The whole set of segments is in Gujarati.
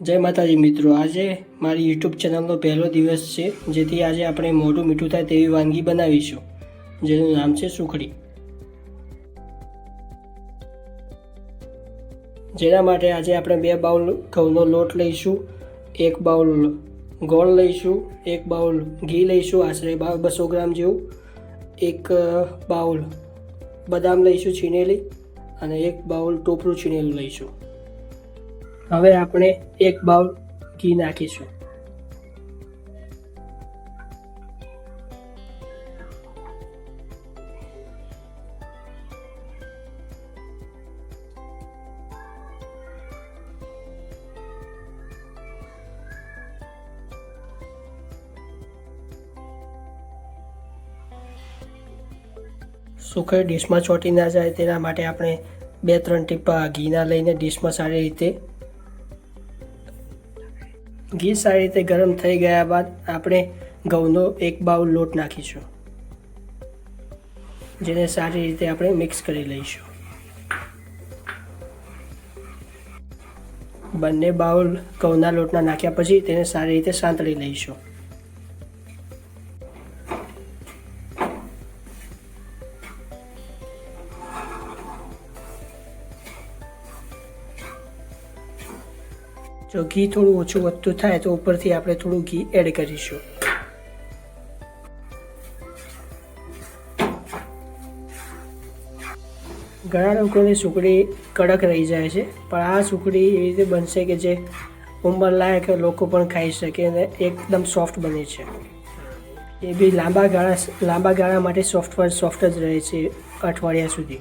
જય માતાજી મિત્રો. આજે મારી યુટ્યુબ ચેનલનો પહેલો દિવસ છે, જેથી આજે આપણે મોઢું મીઠું થાય તેવી વાનગી બનાવીશું, જેનું નામ છે સુખડી. જેના માટે આજે આપણે બે બાઉલ ઘઉંનો લોટ લઈશું, એક બાઉલ ગોળ લઈશું, એક બાઉલ ઘી લઈશું, આશરે બાર બસો ગ્રામ જેવું, એક બાઉલ બદામ લઈશું છીનેલી અને એક બાઉલ ટોપરું છીનેલું લઈશું. હવે આપણે એક બાઉલ ઘી નાખીશું. સુખડી ડીશમાં ચોંટી ના જાય તેના માટે આપણે બે ત્રણ ટીપા ઘીના લઈને ડીશમાં સારી રીતે ઘી સારી રીતે ગરમ થઈ ગયા બાદ આપણે ઘઉંનો એક બાઉલ લોટ નાખીશું, જેને સારી રીતે આપણે મિક્સ કરી લઈશું. બંને બાઉલ ઘઉંના લોટના નાખ્યા પછી તેને સારી રીતે સાંતળી લઈશું. જો ઘી થોડું ઓછું વધતું થાય તો ઉપરથી આપણે થોડું ઘી એડ કરીશું. ઘણા લોકોની સુકડી કડક રહી જાય છે, પણ આ સુકડી એવી રીતે બનશે કે જે ઉંમરલાયક લોકો પણ ખાઈ શકે અને એકદમ સોફ્ટ બને છે. એ બી લાંબા ગાળા લાંબા ગાળા માટે સોફ્ટ સોફ્ટ જ રહે છે અઠવાડિયા સુધી.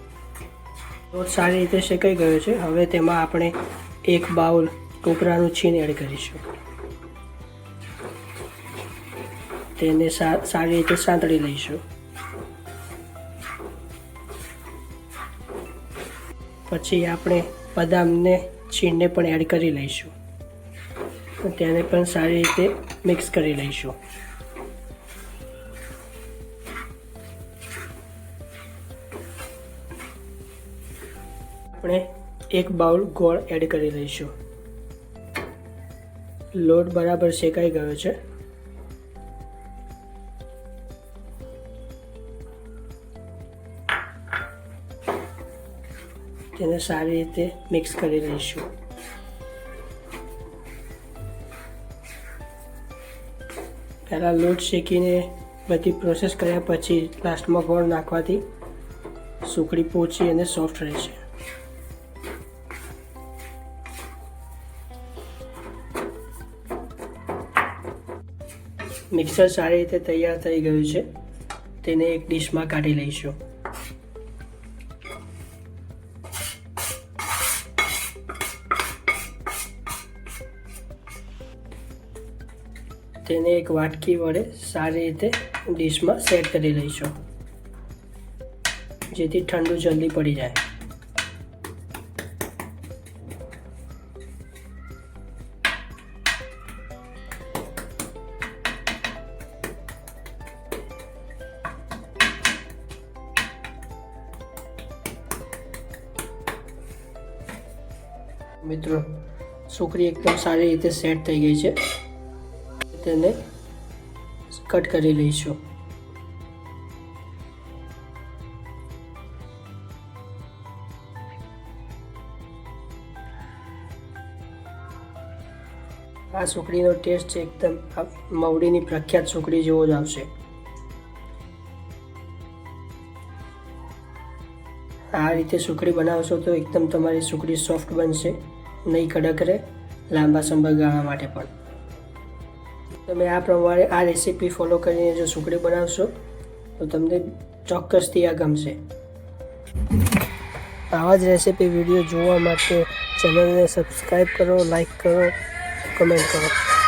તો સારી રીતે શેકાઈ ગયો છે. હવે તેમાં આપણે એક બાઉલ ટોપરાનું છીણ એડ કરીશું. તેને સારી રીતે સાંતળી લઈશું. પછી આપણે બદામને છીણને પણ એડ કરી લઈશું. તેને પણ સારી રીતે મિક્સ કરી લઈશું. આપણે એક બાઉલ ગોળ એડ કરી લઈશું. લોટ બરાબર શેકાઈ ગયો છે. તેને સારી રીતે મિક્સ કરી લઈશું. પહેલાં લોટ શેકીને બધી પ્રોસેસ કર્યા પછી લાસ્ટમાં ગોળ નાખવાથી સુખડી પોચી અને સોફ્ટ રહે છે. મિક્સર સારી રીતે તૈયાર થઈ ગયું છે. તેને એક ડીશમાં કાઢી લઈશું. તેને એક વાટકી વડે સારી રીતે ડીશમાં સેટ કરી લઈશું. જેથી ઠંડુ જલ્દી પડી જાય. મિત્રો, છોકરી એકદમ સારી રીતે સેટ થઈ ગઈ છે. તેને કટ કરી લઈશું. આ છોકરીનો ટેસ્ટ છે એકદમ મવડીની પ્રખ્યાત છોકરી જેવો જ આવશે. આ રીતે સુકડી બનાવશો તો એકદમ તમારી સુકડી સોફ્ટ બનશે. નહીં કડક રહે, લાંબા સમયગાળા માટે પણ. તમે આ પ્રમાણે આ રેસીપી ફોલો કરીને જો સુકડી બનાવશો, તો તમને ચોક્કસથી આ ગમશે. આવા જ રેસીપી વીડિયો જોવા માટે ચેનલને સબસ્ક્રાઈબ કરો લાઈક કરો કમેન્ટ કરો.